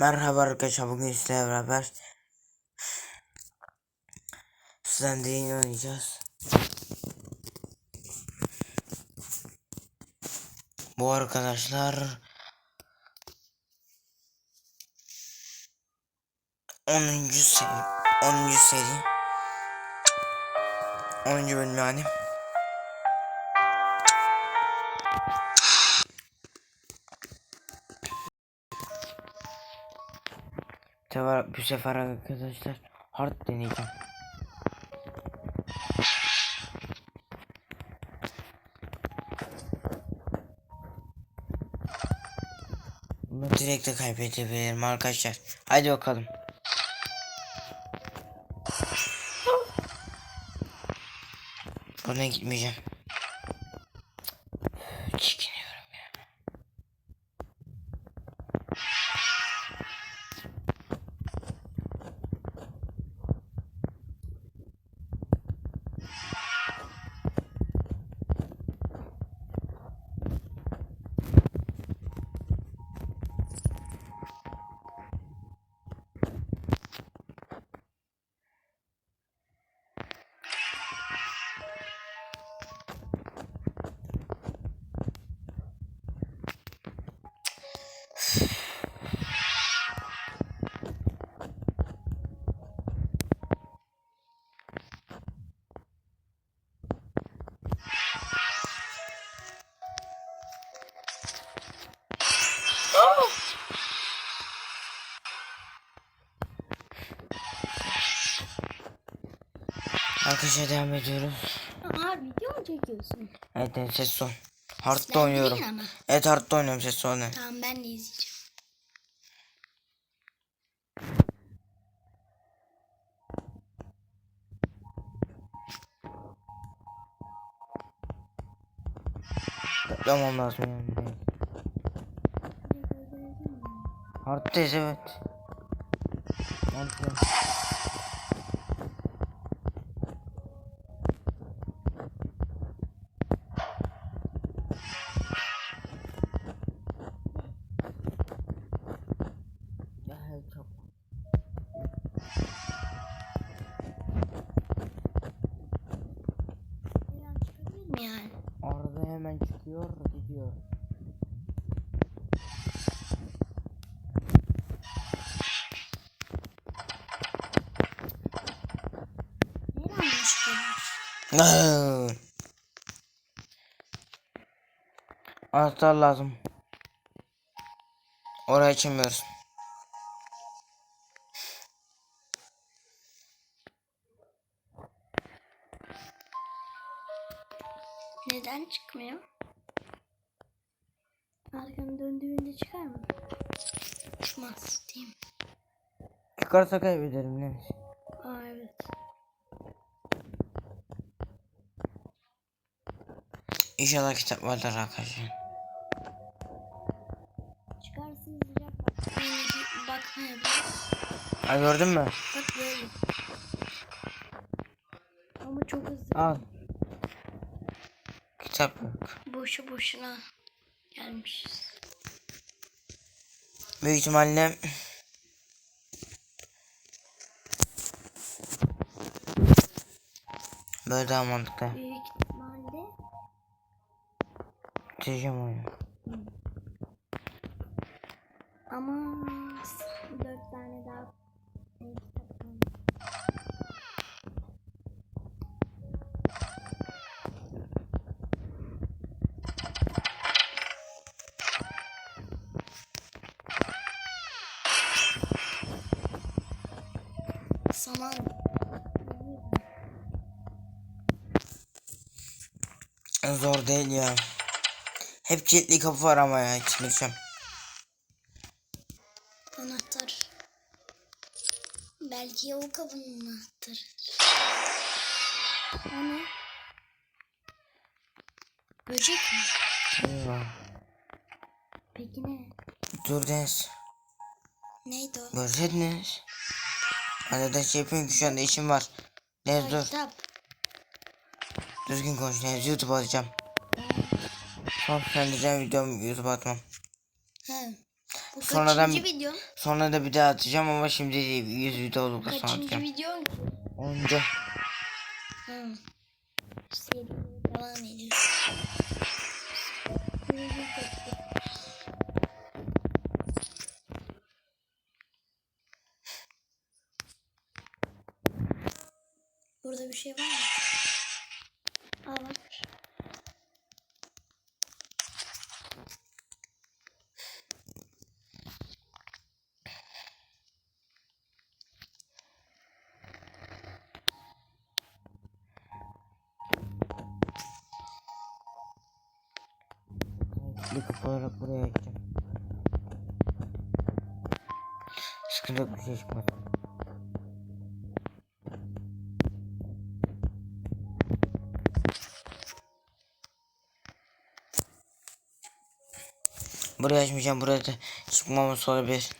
Merhaba arkadaşlar bugün sizlerle beraber yeni oynayacağız. Bu arkadaşlar 10. seri 10. seri 10. bölüm yani. Sefer, bu sefer arkadaşlar hard deneyeceğim. Bunu direkt de kaybedebilirim arkadaşlar. Haydi bakalım. Buna gitmeyeceğim. Arkadaşlar devam ediyoruz. Aa video mu çekiyorsun? Evet evet ses son. Hard'da oynuyorum. Evet hard'da oynuyorum ses son. Tamam ben de izleyeceğim. Tamam lazım yani. Hard'dayız evet. Hard'dayız. Ya hemen çıkıyor gidiyor. Anahtar lazım. Orayı açamıyoruz. Neden çıkmıyor? Arkanı döndüğünde çıkar mı? Çıkmaz mi? Çıkarsa kaybederim ne? Aa evet. İnşallah kitap vardır arkadaşlar. Çıkarsın sıcak bak. Yani bakmayabilir. Ha gördün mü? Bak böyle. Ama çok hızlı. Al. Kitap yok. Boşu boşuna gelmişiz. Büyük ihtimalle böyle daha mantıklı. Büyük ihtimalle Bitireceğim oyunu. ama Saman. Zor değil ya. Hep kilitli kapı var ama ya içmeyeceğim. Anahtar. Belki o kapının anahtarı. O ne? Böcek mi? Eyvah. Peki ne? Dur Deniz. Neydi o? Görseydiniz. Arada şey yapıyorum ki şu anda işim var. Ay, dur. Düzgün konuş Deniz. YouTube atacağım. Son diyeceğim videomu YouTube atmam. He. Bu Sonradan kaçıncı video? sonra da bir daha atacağım ama şimdi değil. 100 video olduktan sonra Kaçıncı atacağım. video? Onca. Hı. Devam ediyoruz. Burada bir şey var mı? Aa. Bir kapı olarak buraya açacağım. Sıkıntı bir şey çıkmaz. Buraya açmayacağım. Buraya da çıkmaması olabilir.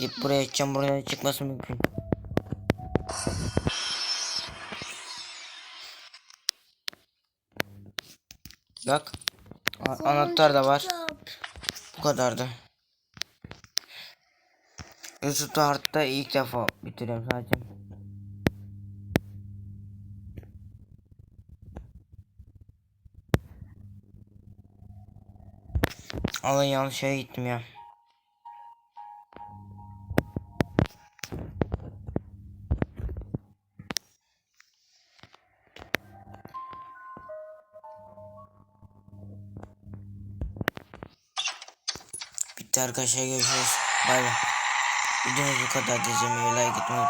Gidip buraya açacağım. Buraya çıkması mümkün. Bak. Anahtar da var. Bu kadardı. YouTube'da Hard'da ilk defa bitiriyorum sadece. Allah yanlış yere gittim ya. Bitti arkadaşlar görüşürüz. Bay bay. Videomuz bu kadar. İzlemeyi like etmeyi unutmayın.